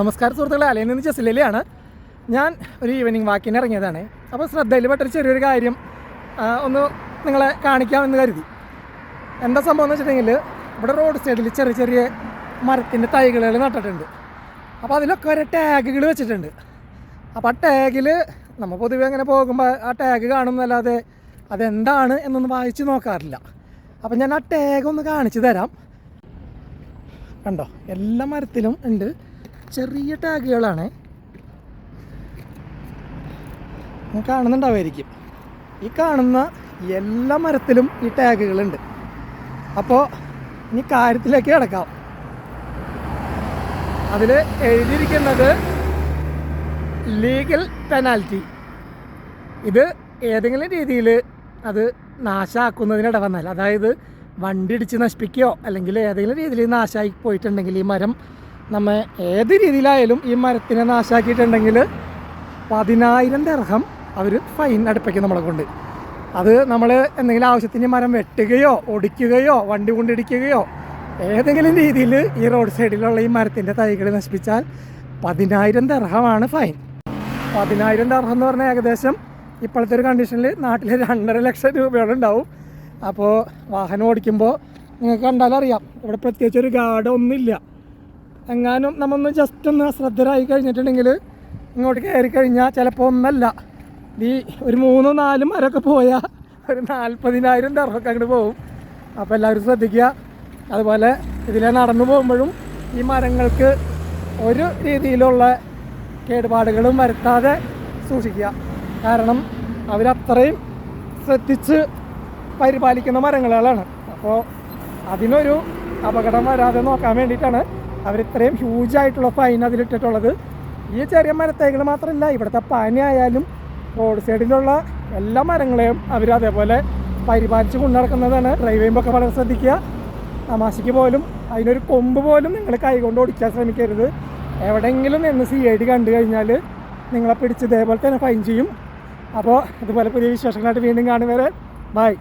നമസ്കാരം സുഹൃത്തുക്കളെ അലയിൽ നിന്ന് ചെസ്ലിയാണ് ഞാൻ ഒരു ഈവനിങ് വാക്കിന് ഇറങ്ങിയതാണ്. അപ്പോൾ ശ്രദ്ധയിൽ പെട്ടൊരു ചെറിയൊരു കാര്യം ഒന്ന് നിങ്ങളെ കാണിക്കാമെന്ന് കരുതി. എന്താ സംഭവം എന്ന് വെച്ചിട്ടുണ്ടെങ്കിൽ ഇവിടെ റോഡ് സൈഡിൽ ചെറിയ ചെറിയ മരത്തിന്റെ തൈകൾ നട്ടിട്ടുണ്ട്. അപ്പോൾ അതിലൊക്കെ ഒരു ടാഗുകൾ വെച്ചിട്ടുണ്ട്. അപ്പോൾ ആ ടാഗിൽ നമ്മൾ പൊതുവെ അങ്ങനെ പോകുമ്പോൾ ആ ടാഗ് കാണുന്നല്ലാതെ അതെന്താണ് എന്നൊന്നും വായിച്ച് നോക്കാറില്ല. അപ്പോൾ ഞാൻ ആ ടാഗ് ഒന്ന് കാണിച്ചു തരാം. കണ്ടോ? എല്ലാ മരത്തിലും ഉണ്ട് ചെറിയ ടാഗുകളാണ്. കാണുന്നുണ്ടാവുമായിരിക്കും. ഈ കാണുന്ന എല്ലാ മരത്തിലും ഈ ടാഗുകളുണ്ട്. അപ്പോൾ ഇനി കാര്യത്തിലേക്ക് കിടക്കാം. അതിൽ എഴുതിയിരിക്കുന്നത് ലീഗൽ പെനാൽറ്റി. ഇത് ഏതെങ്കിലും രീതിയിൽ അത് നാശമാക്കുന്നതിനിട വന്നാൽ അതായത് വണ്ടി ഇടിച്ച് നശിപ്പിക്കുകയോ അല്ലെങ്കിൽ ഏതെങ്കിലും രീതിയിൽ നാശമായി പോയിട്ടുണ്ടെങ്കിൽ ഈ മരം നമ്മെ ഏത് രീതിയിലായാലും ഈ മരത്തിനെ നാശാക്കിയിട്ടുണ്ടെങ്കിൽ പതിനായിരം ദർഹം അവർ ഫൈൻ അടുപ്പിക്കും നമ്മളെ കൊണ്ട്. അത് നമ്മൾ എന്തെങ്കിലും ആവശ്യത്തിന് മരം വെട്ടുകയോ ഒടിക്കുകയോ വണ്ടി കൊണ്ടിടിക്കുകയോ ഏതെങ്കിലും രീതിയിൽ ഈ റോഡ് സൈഡിലുള്ള ഈ മരത്തിന്റെ തൈകൾ നശിപ്പിച്ചാൽ പതിനായിരം ദർഹമാണ് ഫൈൻ. പതിനായിരം ദർഹം എന്ന് പറഞ്ഞാൽ ഏകദേശം ഇപ്പോഴത്തെ ഒരു കണ്ടീഷനിൽ നാട്ടിൽ രണ്ടര ലക്ഷം രൂപയോളം ഉണ്ടാവും അപ്പോൾ വാഹനം ഓടിക്കുമ്പോൾ നിങ്ങൾക്ക് കണ്ടാലറിയാം. ഇവിടെ പ്രത്യേകിച്ച് ഒരു ഗാർഡ് ഒന്നുമില്ല എങ്ങാനും നമ്മൊന്ന് ജസ്റ്റ് ഒന്ന് അശ്രദ്ധരായി കഴിഞ്ഞിട്ടുണ്ടെങ്കിൽ ഇങ്ങോട്ട് കയറി കഴിഞ്ഞാൽ ചിലപ്പോൾ ഒന്നല്ല. ഈ ഒരു മൂന്നും നാലും മരമൊക്കെ പോയാൽ ഒരു നാൽപ്പതിനായിരം ടർഫൊക്കെ അങ്ങോട്ട് പോകും അപ്പോൾ എല്ലാവരും ശ്രദ്ധിക്കുക. അതുപോലെ ഇതിലെ നടന്നു പോകുമ്പോഴും ഈ മരങ്ങൾക്ക് ഒരു രീതിയിലുള്ള കേടുപാടുകളും വരുത്താതെ സൂക്ഷിക്കുക. കാരണം അവരത്രയും ശ്രദ്ധിച്ച് പരിപാലിക്കുന്ന മരങ്ങളാണ്. അപ്പോൾ അതിനൊരു അപകടം വരാതെ നോക്കാൻ വേണ്ടിയിട്ടാണ് അവരിത്രയും ഹ്യൂജ് ആയിട്ടുള്ള ഫൈൻ അതിലിട്ടിട്ടുള്ളത്. ഈ ചെറിയ മരത്തൈകൾ മാത്രമല്ല ഇവിടുത്തെ പനി ആയാലും റോഡ് സൈഡിലുള്ള എല്ലാ മരങ്ങളെയും അവർ അതേപോലെ പരിപാലിച്ച് കൊണ്ടു നടക്കുന്നതാണ് ഡ്രൈവ് ഒക്കെ വളരെ ശ്രദ്ധിക്കുക. തമാശയ്ക്ക് പോലും അതിനൊരു കൊമ്പ് പോലും നിങ്ങൾ കൈകൊണ്ട് ഓടിക്കാൻ ശ്രമിക്കരുത്. എവിടെയെങ്കിലും നിന്ന് സി ഐ ഡി കണ്ടു കഴിഞ്ഞാൽ നിങ്ങളെ പിടിച്ച് ഇതേപോലെ തന്നെ ഫൈൻ ചെയ്യും. അപ്പോൾ ഇതുപോലെ പുതിയ വിശേഷങ്ങളായിട്ട് വീണ്ടും കാണുവരെ ബൈ